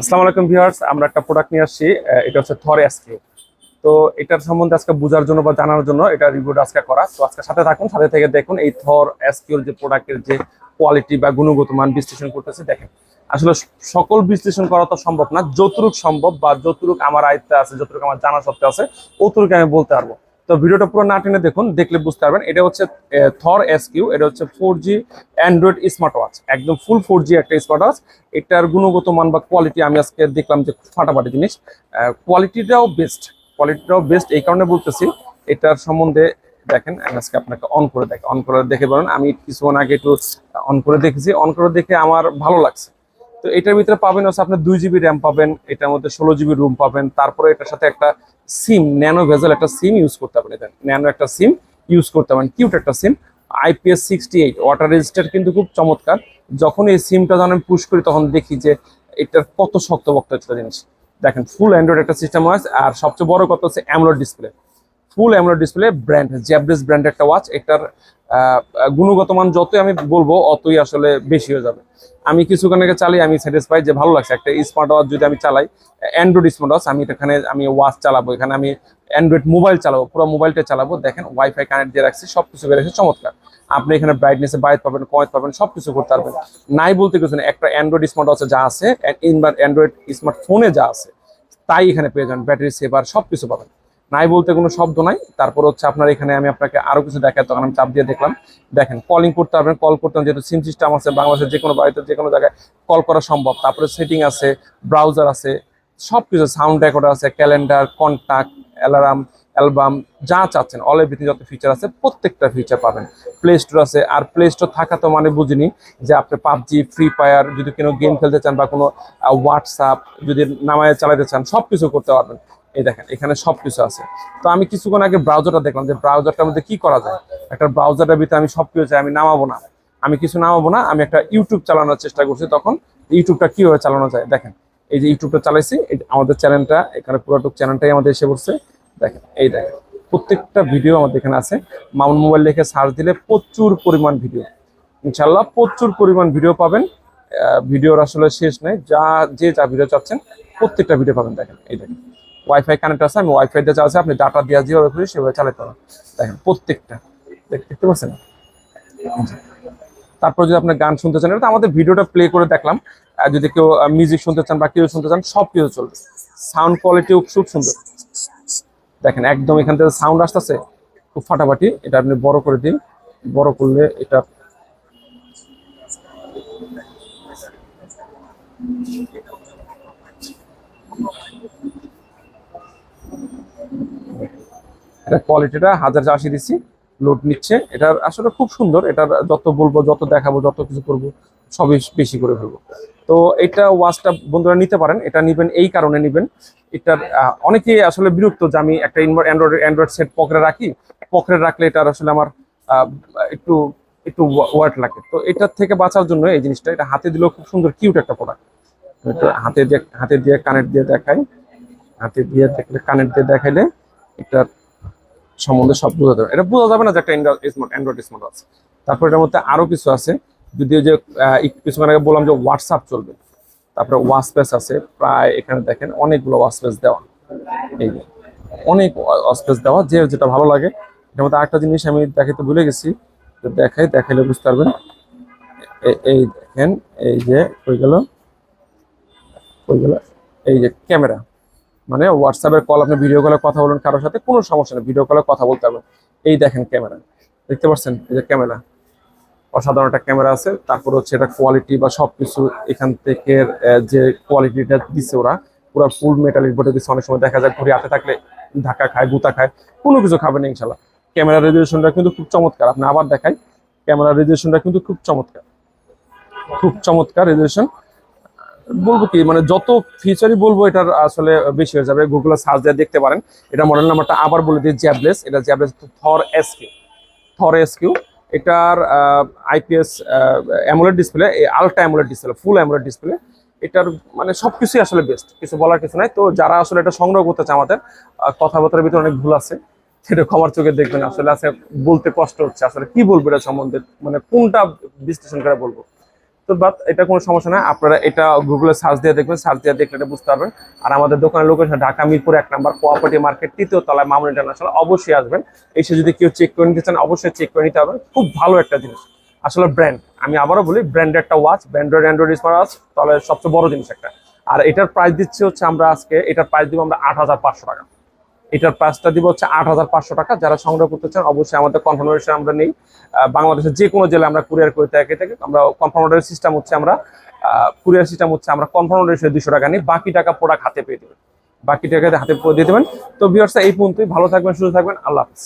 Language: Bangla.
আসসালামু আলাইকুম ভিউয়ার্স, আমরা একটা প্রোডাক্ট নিয়ে আসছি এটা হচ্ছে থর এসকিউ তো এটার সম্বন্ধে আজকে বোঝার জন্য বা জানার জন্য এটা রিভিউটা আজকে করা। তো আজকে সাথে থাকুন, সাথে থেকে দেখুন এই থর এসকিউর যে প্রোডাক্টের যে কোয়ালিটি বা গুণগত মান বিশ্লেষণ করতেছে, দেখেন। আসলে সকল বিশ্লেষণ করা তো সম্ভব না, যতটুক সম্ভব বা যতটুক আমার আয়ত্তে আছে, যতটুক আমার জানা সত্ত্বে আছে অতটুকু আমি বলতে পারব। তো ভিডিওটা পুরো না টেনে দেখুন, দেখলে বুঝতে পারবেন। এটা হচ্ছে থর এস কিউ এটা হচ্ছে four G Android smart watch একদম ফুল ফোর জি একটা স্মার্ট ওয়াচ এটার গুণগত মান বা কোয়ালিটি আমি আজকে দেখলাম যে ফাটাফাটি জিনিস। কোয়ালিটিটাও বেস্ট কোয়ালিটিটাও বেস্ট এই কারণে বলতেছি, এটার সম্বন্ধে দেখেন, আমি আজকে আপনাকে অন করে দেখে। অন করে দেখে বলেন, আমি কিছুক্ষণ আগে একটু অন করে দেখেছি। অন করে দেখে আমার ভালো লাগছে। তো এটার ভিতরে পাবেন হচ্ছে আপনি দুই জিবি র্যাম পাবেন, এটার মধ্যে ষোলো জিবি রুম পাবেন, তারপরে এটার সাথে একটা সিম ন্যানো ভেজেল একটা সিম ইউজ করতে পারেন এটা ন্যানো একটা সিম ইউজ করতে পারেন কিউট একটা SIM IPS sixty eight water resister কিন্তু খুব চমৎকার। যখন এই সিমটা যখন আমি পুশ করি, তখন দেখি যে এটার কত শক্তপোক্ত একটা জিনিস। দেখেন ফুল অ্যান্ড্রয়েড একটা সিস্টেম আছে, আর সবচেয়ে বড় কথা হচ্ছে AMOLED display full AMOLED display brand জ্যাবরেস brand একটা ওয়াচ এটার গুণগত মান যতই আমি বলব, অতই আসলে বেশি হয়ে যাবে। আমি কিছুক্ষণ আগে চালাই আমি স্যাটিসফাই যে ভালো লাগছে। একটা স্মার্ট ওয়াচ যদি আমি চালাই অ্যান্ড্রয়েড স্মার্ট ওয়াচ আমি এখানে আমি ওয়াচ চালাবো। এখানে আমি অ্যান্ড্রয়েড মোবাইল চালাবো, পুরো মোবাইলটা চালাবো। দেখেন ওয়াইফাই কানেক্ট দিয়ে রাখছি সব কিছু বেড়েছে চমৎকার। আপনি এখানে ব্রাইটনেসে বাইট পাবেন কয়েত পাবেন সব কিছু করতে পারবেন। নাই বলতে কিছু না, একটা অ্যান্ড্রয়েড স্মার্ট ওয়াচে যা আছে অ্যান্ড্রয়েড স্মার্টফোনে যা আছে, তাই এখানে পেয়ে যান ব্যাটারি সেভার সব কিছু পাবেন। নাই বলতে কোনো শব্দ নাই। তারপর হচ্ছে আপনার এখানে আমি আপনাকে আরও কিছু দেখাই, তখন আমি চাপ দিয়ে দেখলাম। দেখেন কলিং করতে পারবেন কল করতে যেহেতু সিম সিস্টেম আছে, বাংলাদেশের যে কোনো বাড়িতে যে কোনো জায়গায় কল করা সম্ভব। তারপরে সেটিং আছে ব্রাউজার আছে সব কিছু সাউন্ড রেকর্ডার আছে ক্যালেন্ডার কন্ট্যাক্ট অ্যালার্ম অ্যালবাম যা চাচ্ছেন অল এভরিথিং যত ফিচার আছে, প্রত্যেকটা ফিচার পাবেন। প্লে স্টোর আছে, আর প্লে স্টোর থাকা তো মানে বুঝিনি যে আপনি পাবজি ফ্রি ফায়ার যদি কোনো গেম খেলতে চান বা কোনো হোয়াটসঅ্যাপ যদি নামায় চালাতে চান সব কিছু করতে পারবেন। এই দেখেন, এখানে সব কিছু আছে। তো আমি কিছুক্ষণ আগে ব্রাউজারটা দেখলাম যে ব্রাউজারটার মধ্যে কি করা যায়। একটা ব্রাউজারের ভিতরে আমি সব কিছু চাই, আমি নামাবো না। আমি কিছু নামাবো না, আমি একটা ইউটিউব চালানোর চেষ্টা করছি তখন। ইউটিউবটা কীভাবে চালানো যায়? দেখেন, এই যে ইউটিউবটা চালাইছি আমাদের চ্যানেলটা এখানে পুরোটুক চ্যানেলটাই আমাদের এসে পড়ছে। দেখেন, এই দেখেন, প্রত্যেকটা ভিডিও আমাদের এখানে আছে। মামুন মোবাইল লিখে সার্চ দিলে প্রচুর পরিমাণ ভিডিও ইনশাল্লাহ প্রচুর পরিমাণ ভিডিও পাবেন। ভিডিওর আসলে শেষ নেই। যা, যে যা ভিডিও চাচ্ছেন, প্রত্যেকটা ভিডিও পাবেন, দেখেন, এই দেখেন। ওয়াইফাই কানেক্ট আছে, আমি ওয়াইফাই দিয়ে চালাচ্ছি আপনি ডাটা দিয়ে যেভাবে খুশি সেভাবে চালাতে পারেন। দেখেন, প্রত্যেকটা দেখতে পাচ্ছেন? তারপর যদি আপনি গান শুনতে চান, এটা আমাদের ভিডিওটা প্লে করে দেখলাম। আর যদি কেউ মিউজিক শুনতে চান বা কেউ শুনতে চান সব কিছু চলবে সাউন্ড কোয়ালিটিও খুব সুন্দর। দেখেন, একদম এখান থেকে সাউন্ড আসতেছে, খুব ফাটাফাটি। এটা আপনি বড় করে দিন। বড় করলে এটা এটা কোয়ালিটিটা হাজার আশি দিচ্ছি লোড নিচ্ছে। এটার আসলে খুব সুন্দর এটার যত বলব যত দেখাবো যত কিছু করব সবই বেশি করে ফেলব। তো এটা ওয়াচটা বন্ধুরা নিতে পারেন এটা নিবেন এই কারণে নিবেন। এটার আহ, অনেকেই আসলে বিরক্ত যে আমি একটা অ্যান্ড্রয়েড অ্যান্ড্রয়েড সেট পকেটে রাখি পকেটে রাখলে এটার আসলে আমার একটু একটু ওয়ার্ড লাগে। তো এটার থেকে বাঁচার জন্য এই জিনিসটা এটা হাতে দিলেও খুব সুন্দর কিউট একটা প্রোডাক্ট এটা হাতে দিয়ে হাতে দিয়ে কানেক্ট দিয়ে দেখাই। হাতে দিয়ে দেখলে কানেক্ট দিয়ে দেখাইলে এটার সম্বন্ধে সব বোঝা যাবে। এটা বোঝা যাবে না যে একটা স্মার্ট অ্যান্ড্রয়েড স্মার্ট আছে। তারপর এটার মধ্যে আরও কিছু আছে। যদি ওই যে কিছুক্ষণ আগে বললাম যে হোয়াটসঅ্যাপ চলবে। তারপরে ওয়াসপেস আছে, প্রায় এখানে দেখেন অনেকগুলো ওয়াসপেস দেওয়া। এই যে, অনেক ওয়াসপেস দেওয়া, যে যেটা ভালো লাগে। এটার মধ্যে আরেকটা জিনিস আমি দেখাইতে ভুলে গেছি। তো দেখাই, দেখাইলে বুঝতে পারবেন। এই দেখেন, এই যে হয়ে গেল? হয়ে গেল? এই যে, ক্যামেরা। মানে হোয়াটসঅ্যাপের কল আপনি ভিডিও কলে কথা বলেন কারোর সাথে, কোনো সমস্যা নেই। ভিডিও কলে কথা বলতে হবে। এই দেখেন ক্যামেরা দেখতে পাচ্ছেন? এই যে ক্যামেরা অসাধারণ একটা ক্যামেরা আছে। তারপর হচ্ছে এটা কোয়ালিটি বা সবকিছু এখান থেকে যে কোয়ালিটিটা দিচ্ছে ওরা, পুরো ফুল মেটালিক বটে। দিচ্ছে অনেক সময় দেখা যায় ঘুরে হাতে থাকলে ধাক্কা খায়, গুতা খায়। কোনো কিছু খাবে না ইনশাল্লাহ ক্যামেরা রেজুলেশনটা কিন্তু খুব চমৎকার। আপনি আবার দেখাই ক্যামেরা রেজুলেশনটা কিন্তু খুব চমৎকার। খুব চমৎকার রেজুলেশন বলব কি মানে যত ফিচারই বলব, এটার আসলে বেশি হয়ে যাবে। গুগলে সার্চ দিয়ে দেখতে পারেন। এটা মডেল নাম্বারটা আবার বলে দিই জ্যাবলেস এটা জ্যাবলেস থর এসকিউ থর এসকিউ এটার IPS AMOLED display ultra AMOLED display full AMOLED display এটার মানে সবকিছুই আসলে বেস্ট কিছু বলার কিছু নাই। তো যারা আসলে এটা সংগ্রহ করতে চায় আমাদের কথাবার্তার ভিতরে অনেক ভুল আছে। সেটা ক্ষমার চোখে দেখবেন। আসলে আছে, বলতে কষ্ট হচ্ছে। আসলে কি বলব এটা সম্বন্ধে? মানে কোনটা বিশ্লেষণ করে বলব? তো বাট এটা কোনো সমস্যা না। আপনারা এটা গুগলে সার্চ দিয়ে দেখবেন সার্চ দিয়ে দেখলে এটা বুঝতে পারবেন। আর আমাদের দোকানের লোকেশন ঢাকা মিরপুর এক নাম্বার কোঅপারেটিভ মার্কেট তৃতীয় তলায় মামুন ইন্টারন্যাশনাল অবশ্যই আসবেন। এসে যদি কেউ চেক করে নিতে চান, অবশ্যই চেক করে নিতে হবে খুব ভালো একটা জিনিস। আসলে ব্র্যান্ড আমি আবারও বলি ব্র্যান্ডের একটা watch branded android smart watch তাহলে সবচেয়ে বড় জিনিস একটা। আর এটার প্রাইস দিচ্ছে হচ্ছে আমরা আজকে, এটার প্রাইস দিব আমরা আট হাজার পাঁচশো টাকা। এটার প্রাইসটা দিব হচ্ছে আট হাজার পাঁচশো টাকা। যারা সংগ্রহ করতে চান, অবশ্যই আমাদের কনফার্মেশন আমরা নেই। বাংলাদেশের যে কোনো জেলায় আমরা কুরিয়ার করে থাকি থাকি, আমরা কনফার্মেশন সিস্টেম হচ্ছে আমরা কুরিয়ার সিস্টেম হচ্ছে আমরা কনফার্মের দুশো টাকা নিই। বাকি টাকা প্রোডাক্ট হাতে পেয়ে দেবেন। বাকি টাকা হাতে দিয়ে দেবেন। তো বিয়ার্সা এই পর্যন্তই। ভালো থাকবেন, সুস্থ থাকবেন। আল্লাহ হাফিজ।